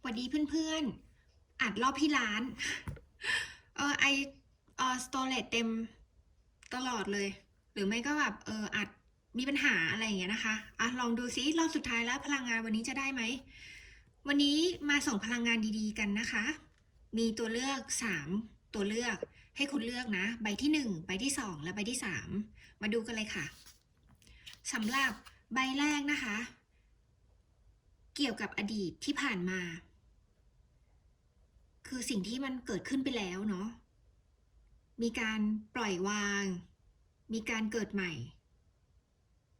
สวัสดีเพื่อนๆอัดรอบที่ร้าน เออไอเออสโตรจเต็มตลอดเลย หรือไม่ก็แบบเอออัดมีปัญหาอะไรอย่างเงี้ยนะคะอะลองดูซิรอบสุดท้ายแล้วพลังงานวันนี้จะได้ไหม วันนี้มาส่งพลังงานดีๆกันนะคะ มีตัวเลือกสามตัวเลือกให้คุณเลือกนะ ใบที่หนึ่งใบที่สองและใบที่สามมาดูกันเลยค่ะสำหรับใบแรกนะคะ เกี่ยวกับอดีตที่ผ่านมา คือสิ่งที่มันเกิดขึ้นไปแล้วเนาะมีการปล่อยวาง มีการเกิดใหม่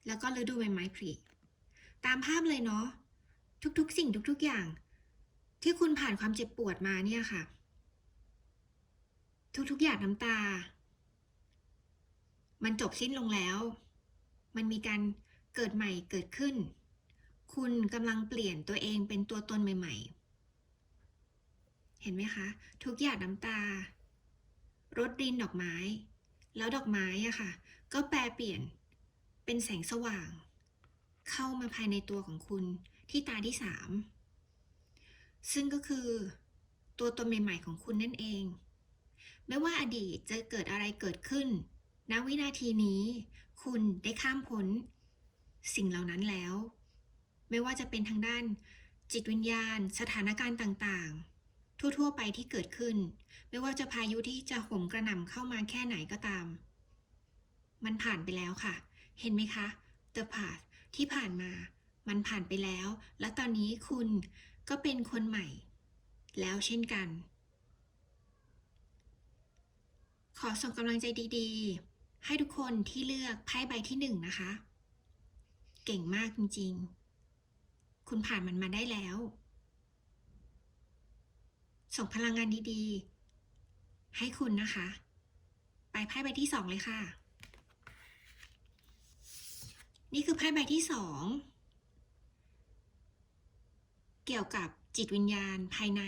แล้วก็ฤดูใบไม้ผลิตามภาพเลยเนาะทุกๆ สิ่งทุกๆอย่าง ที่คุณผ่านความเจ็บปวดมาเนี่ยค่ะ ทุกๆอย่างน้ำตา มันจบสิ้นลงแล้ว มันมีการเกิดใหม่เกิดขึ้น คุณกำลังเปลี่ยนตัวเองเป็นตัวตนใหม่ ๆ เห็นไหมคะ ทุกหยาดน้ำตารดดินดอกไม้ แล้วดอกไม้อะค่ะ ก็แปลเปลี่ยนเป็นแสงสว่าง เข้ามาภายในตัวของคุณที่ตาที่สามซึ่งก็คือตัวตนใหม่ ๆ ของคุณนั่นเอง ไม่ว่าอดีตจะเกิดอะไรเกิดขึ้น ณ วินาทีนี้ คุณได้ข้ามพ้นสิ่งเหล่านั้นแล้ว ไม่ว่าจะเป็นทางด้านจิตวิญญาณ สถานการณ์ต่างๆ ทั่ว ๆ ไปที่เกิดขึ้น ไม่ว่าจะพายุที่จะโหมกระหน่ำเข้ามาแค่ไหนก็ตาม มันผ่านไปแล้วค่ะ เห็นไหมคะ The past ที่ผ่านมา มันผ่านไปแล้ว และตอนนี้คุณก็เป็นคนใหม่ แล้วเช่นกัน ขอส่งกำลังใจดีๆ ให้ทุกคนที่เลือกไพ่ใบที่หนึ่งนะคะ เก่งมากจริงๆ คุณผ่านมันมาได้แล้ว ส่งพลังงานดีๆ ให้คุณนะคะ ไปไพ่ใบที่สองเลยค่ะ นี่คือไพ่ใบที่สองเกี่ยวกับจิตวิญญาณภายใน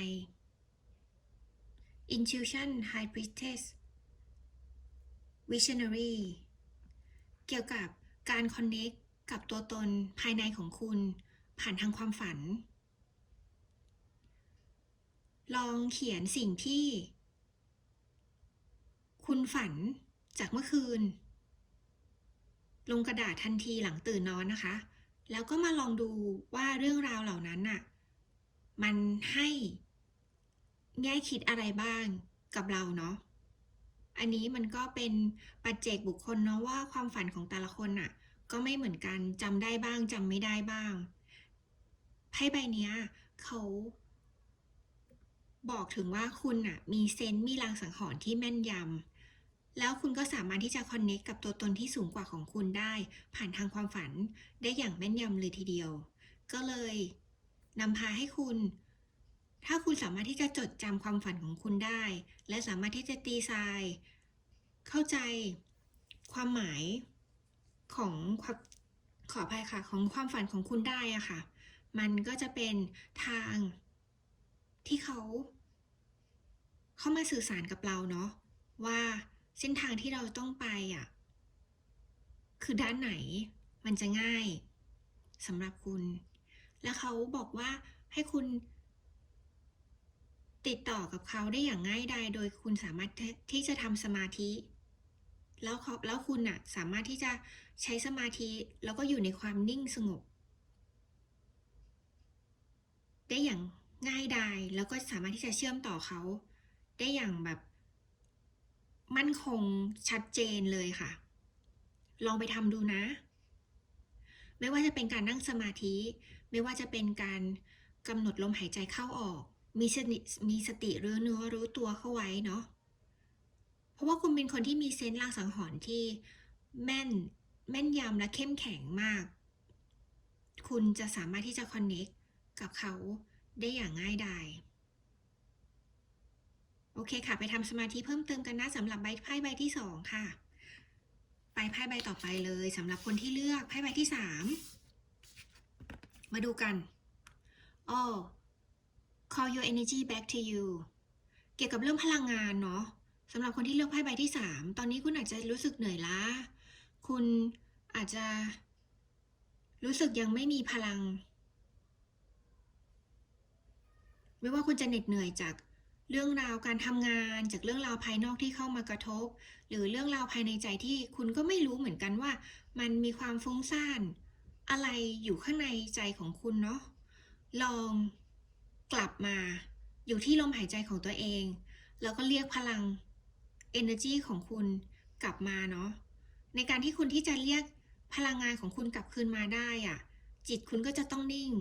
Intuition High Priestess Visionary เกี่ยวกับการคอนเน c t กับตัวตนภายในของคุณ ผ่านทางความฝัน ลองเขียนสิ่งที่ คุณฝันจากเมื่อคืน ลงกระดาษทันทีหลังตื่นนอนนะคะ แล้วก็มาลองดูว่าเรื่องราวเหล่านั้นน่ะ มันให้แง่คิดอะไรบ้างกับเราเนาะ อันนี้มันก็เป็นปัจเจกบุคคลเนาะว่าความฝันของแต่ละคนน่ะ ก็ไม่เหมือนกันจำได้บ้างจำไม่ได้บ้างไพ่ใบเนี้ยเขา บอกถึงว่าคุณน่ะมีเซนส์มีลางสังหรณ์ที่แม่นยำแล้วคุณก็สามารถที่จะคอนเน c t กับตัวตนที่สูงกว่าของคุณได้ ผ่านทางความฝันได้อย่างแม่นยำเลยทีเดียว ก็เลยนำพาให้คุณ ถ้าคุณสามารถที่จะจดจำความฝันของคุณได้ และสามารถที่จะตีทรายเข้าใจความหมายของขออภัยค่ะ ของความฝันของคุณได้อะค่ะ มันก็จะเป็นทาง ที่เขา เข้ามาสื่อสารกับเราเนาะว่าเส้นทางที่เราต้องไปอะคือด้านไหนมันจะง่ายสำหรับคุณ แล้วเขาบอกว่าให้คุณ ติดต่อกับเขาได้อย่างง่ายดายโดยคุณสามารถที่จะทำสมาธิ แล้วเขาแล้วคุณน่ะสามารถที่จะใช้สมาธิแล้วก็อยู่ในความนิ่งสงบ ได้อย่าง ง่ายดายแล้วก็สามารถที่จะเชื่อมต่อเขา ได้อย่างแบบ มั่นคงชัดเจนเลยค่ะ ลองไปทำดูนะ ไม่ว่าจะเป็นการนั่งสมาธิ ไม่ว่าจะเป็นการกำหนดลมหายใจเข้าออก มีสติมีสติรู้เนื้อรู้ตัวเข้าไว้เนาะเพราะว่าคุณเป็นคนที่มีเซนส์ลางสังหรณ์ที่แม่นแม่นยำและเข้มแข็งมาก คุณจะสามารถที่จะคอนเน็กกับเขา ได้อย่างง่ายดายโอเคค่ะ ไปทำสมาธิเพิ่มเติมกันนะสำหรับใบไพ่ใบที่สองค่ะ ไปไพ่ใบต่อไปเลยสำหรับคนที่เลือกไพ่ใบที่สามมาดูกันอ๋อ call your energy back to you เกี่ยวกับเรื่องพลังงานเนาะสำหรับคนที่เลือกไพ่ใบที่สามตอนนี้คุณอาจจะรู้สึกเหนื่อยล้า คุณอาจจะรู้สึกยังไม่มีพลัง ไม่ว่าคุณจะเหน็ดเหนื่อยจากเรื่องราวการทำงาน จากเรื่องราวภายนอกที่เข้ามากระทบ หรือเรื่องราวภายในใจที่คุณก็ไม่รู้เหมือนกันว่า มันมีความฟุ้งซ่านอะไรอยู่ข้างในใจของคุณเนาะลองกลับมาอยู่ที่ลมหายใจของตัวเอง แล้วก็เรียกพลัง energy ของคุณกลับมาเนาะในการที่คุณที่จะเรียกพลังงานของคุณกลับคืนมาได้อะจิตคุณก็จะต้องนิ่ง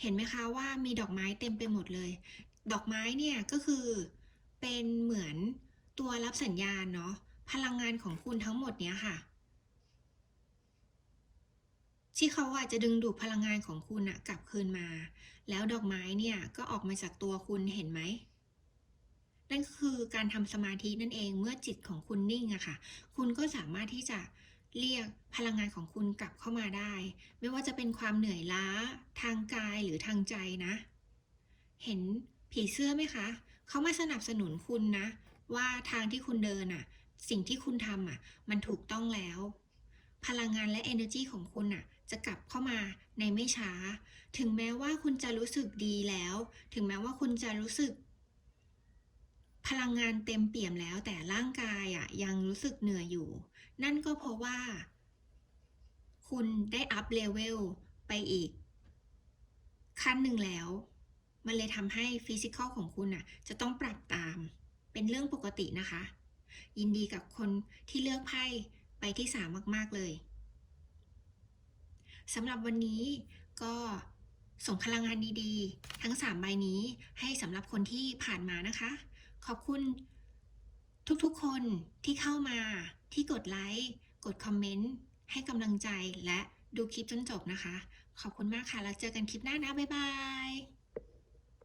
เห็นไหมคะว่ามีดอกไม้เต็มไปหมดเลย ดอกไม้เนี่ยก็คือเป็นเหมือนตัวรับสัญญาณเนาะพลังงานของคุณทั้งหมดเนี้ยค่ะ ที่เขาอาจจะดึงดูดพลังงานของคุณอะกลับคืนมา แล้วดอกไม้เนี่ยก็ออกมาจากตัวคุณเห็นไหมนั่นคือการทำสมาธินั่นเองเมื่อจิตของคุณนิ่งอะค่ะ คุณก็สามารถที่จะ เรียกพลังงานของคุณกลับเข้ามาได้ ไม่ว่าจะเป็นความเหนื่อยล้า ทางกายหรือทางใจนะ เห็นผีเสื้อไหมคะเขามาสนับสนุนคุณนะ ว่าทางที่คุณเดินอะสิ่งที่คุณทำอะมันถูกต้องแล้ว พลังงานและ energy ของคุณอะจะกลับเข้ามาในไม่ช้า ถึงแม้ว่าคุณจะรู้สึกดีแล้ว ถึงแม้ว่าคุณจะรู้สึก พลังงานเต็มเปี่ยมแล้วแต่ร่างกายอะยังรู้สึกเหนื่อยอยู่ นั่นก็เพราะว่า คุณได้อัพเลเวลไปอีก ขั้นหนึ่งแล้ว มันเลยทำให้ฟิสิกอลของคุณอะจะต้องปรับตาม เป็นเรื่องปกตินะคะ ยินดีกับคนที่เลือกไพ่ไปที่สามมาก ๆ เลยสำหรับวันนี้ก็ส่งพลังงานดีๆ ทั้ง 3 ใบนี้ให้สำหรับคนที่ผ่านมานะคะ ขอบคุณทุกๆคนที่เข้ามาที่กดไลค์กดคอมเมนต์ให้กำลังใจและดูคลิปจนจบนะคะ ขอบคุณมากค่ะ แล้วเจอกันคลิปหน้านะ บ๊ายบาย